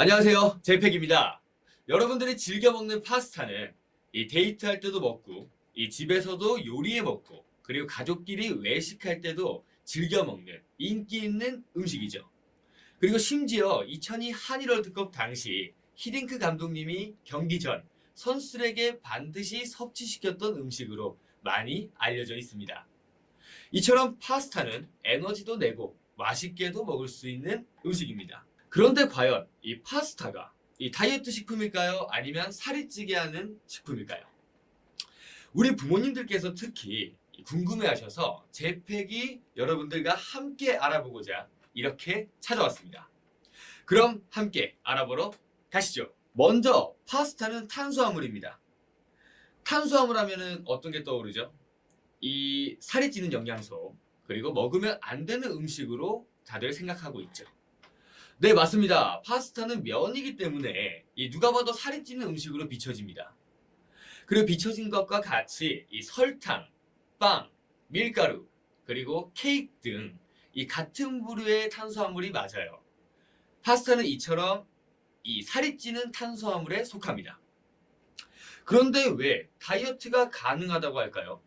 안녕하세요. 제팩입니다. 여러분들이 즐겨 먹는 파스타는 이 데이트할 때도 먹고, 이 집에서도 요리해 먹고, 그리고 가족끼리 외식할 때도 즐겨 먹는 인기 있는 음식이죠. 그리고 심지어 2002 한일 월드컵 당시 히딩크 감독님이 경기 전 선수들에게 반드시 섭취시켰던 음식으로 많이 알려져 있습니다. 이처럼 파스타는 에너지도 내고 맛있게도 먹을 수 있는 음식입니다. 그런데 과연 이 파스타가 이 다이어트 식품일까요? 아니면 살이 찌게 하는 식품일까요? 우리 부모님들께서 특히 궁금해 하셔서 제팩이 여러분들과 함께 알아보고자 이렇게 찾아왔습니다. 그럼 함께 알아보러 가시죠. 먼저 파스타는 탄수화물입니다. 탄수화물 하면은 어떤 게 떠오르죠? 이 살이 찌는 영양소, 그리고 먹으면 안 되는 음식으로 다들 생각하고 있죠. 네, 맞습니다. 파스타는 면이기 때문에 이 누가 봐도 살이 찌는 음식으로 비춰집니다. 그리고 비춰진 것과 같이 이 설탕, 빵, 밀가루, 그리고 케이크 등 이 같은 부류의 탄수화물이 맞아요. 파스타는 이처럼 이 살이 찌는 탄수화물에 속합니다. 그런데 왜 다이어트가 가능하다고 할까요?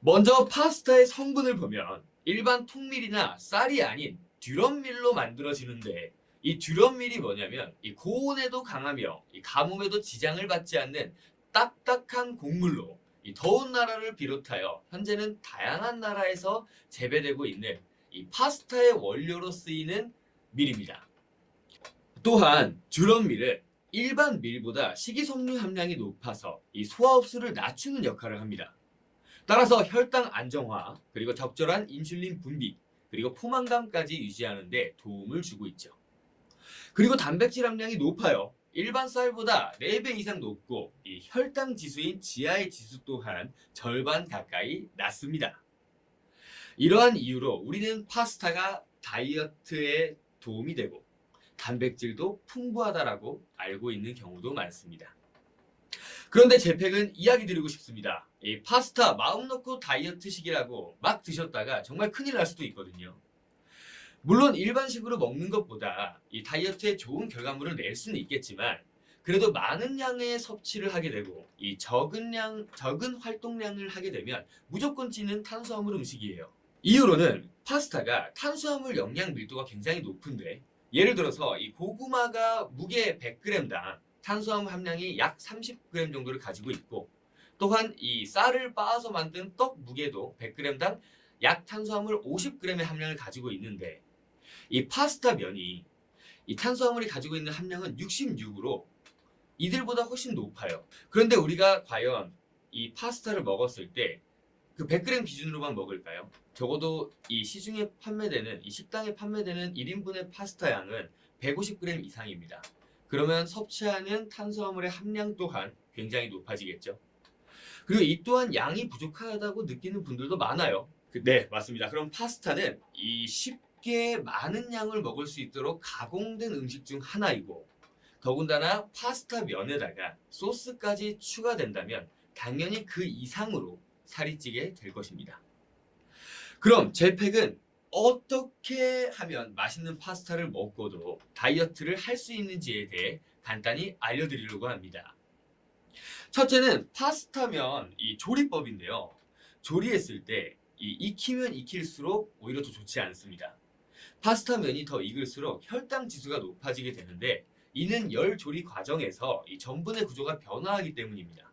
먼저 파스타의 성분을 보면 일반 통밀이나 쌀이 아닌 듀럼밀로 만들어지는데 이 듀럼밀이 뭐냐면 이 고온에도 강하며 이 가뭄에도 지장을 받지 않는 딱딱한 곡물로 이 더운 나라를 비롯하여 현재는 다양한 나라에서 재배되고 있는 이 파스타의 원료로 쓰이는 밀입니다. 또한 듀럼 밀은 일반 밀보다 식이섬유 함량이 높아서 이 소화 흡수를 낮추는 역할을 합니다. 따라서 혈당 안정화, 그리고 적절한 인슐린 분비, 그리고 포만감까지 유지하는 데 도움을 주고 있죠. 그리고 단백질 함량이 높아요. 일반 쌀보다 4배 이상 높고 이 혈당 지수인 GI 지수 또한 절반 가까이 낮습니다. 이러한 이유로 우리는 파스타가 다이어트에 도움이 되고 단백질도 풍부하다라고 알고 있는 경우도 많습니다. 그런데 제팩은 이야기 드리고 싶습니다. 이 파스타 마음 놓고 다이어트식이라고 막 드셨다가 정말 큰일 날 수도 있거든요. 물론 일반식으로 먹는 것보다 이 다이어트에 좋은 결과물을 낼 수는 있겠지만 그래도 많은 양의 섭취를 하게 되고 이 적은 양 적은 활동량을 하게 되면 무조건 찌는 탄수화물 음식이에요. 이유로는 파스타가 탄수화물 영양 밀도가 굉장히 높은데 예를 들어서 이 고구마가 무게 100g당 탄수화물 함량이 약 30g 정도를 가지고 있고 또한 이 쌀을 빻아서 만든 떡 무게도 100g당 약 탄수화물 50g의 함량을 가지고 있는데 이 파스타 면이 이 탄수화물이 가지고 있는 함량은 66으로 이들보다 훨씬 높아요. 그런데 우리가 과연 이 파스타를 먹었을 때 그 100g 기준으로만 먹을까요? 적어도 이 시중에 판매되는 이 식당에 판매되는 1인분의 파스타 양은 150g 이상입니다. 그러면 섭취하는 탄수화물의 함량 또한 굉장히 높아지겠죠. 그리고 이 또한 양이 부족하다고 느끼는 분들도 많아요. 그- 네, 맞습니다. 그럼 파스타는 이 쉽게 많은 양을 먹을 수 있도록 가공된 음식 중 하나이고 더군다나 파스타 면에다가 소스까지 추가된다면 당연히 그 이상으로 살이 찌게 될 것입니다. 그럼 제팩은 어떻게 하면 맛있는 파스타를 먹고도 다이어트를 할 수 있는지에 대해 간단히 알려드리려고 합니다. 첫째는 파스타면 이 조리법인데요. 조리했을 때이 익히면 익힐수록 오히려 더 좋지 않습니다. 파스타 면이 더 익을수록 혈당 지수가 높아지게 되는데 이는 열 조리 과정에서 이 전분의 구조가 변화하기 때문입니다.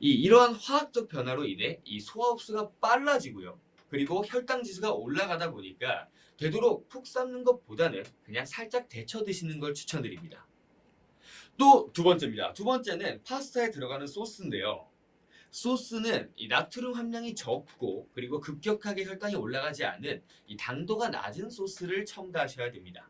이 이러한 화학적 변화로 인해 이 소화 흡수가 빨라지고요. 그리고 혈당 지수가 올라가다 보니까 되도록 푹 삶는 것보다는 그냥 살짝 데쳐 드시는 걸 추천드립니다. 또 두 번째입니다. 두 번째는 파스타에 들어가는 소스인데요. 소스는 이 나트륨 함량이 적고 그리고 급격하게 혈당이 올라가지 않은 이 당도가 낮은 소스를 첨가하셔야 됩니다.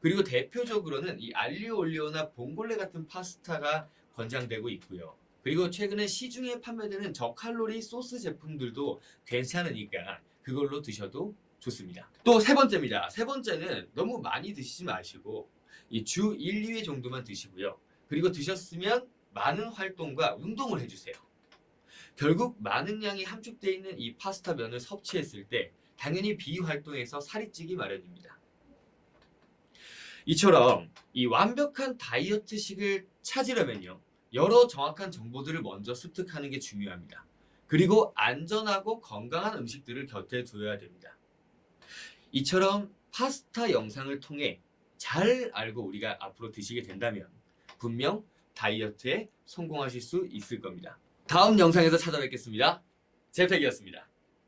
그리고 대표적으로는 이 알리오 올리오나 봉골레 같은 파스타가 권장되고 있고요. 그리고 최근에 시중에 판매되는 저칼로리 소스 제품들도 괜찮으니까 그걸로 드셔도 좋습니다. 또 세 번째입니다. 세 번째는 너무 많이 드시지 마시고 이주 1, 2회 정도만 드시고요. 그리고 드셨으면 많은 활동과 운동을 해주세요. 결국 많은 양이 함축되어 있는 이 파스타 면을 섭취했을 때 당연히 비활동해서 살이 찌기 마련입니다. 이처럼 이 완벽한 다이어트식을 찾으려면요. 여러 정확한 정보들을 먼저 습득하는 게 중요합니다. 그리고 안전하고 건강한 음식들을 곁에 두어야 됩니다. 이처럼 파스타 영상을 통해 잘 알고 우리가 앞으로 드시게 된다면 분명 다이어트에 성공하실 수 있을 겁니다. 다음 영상에서 찾아뵙겠습니다. 제팩이었습니다.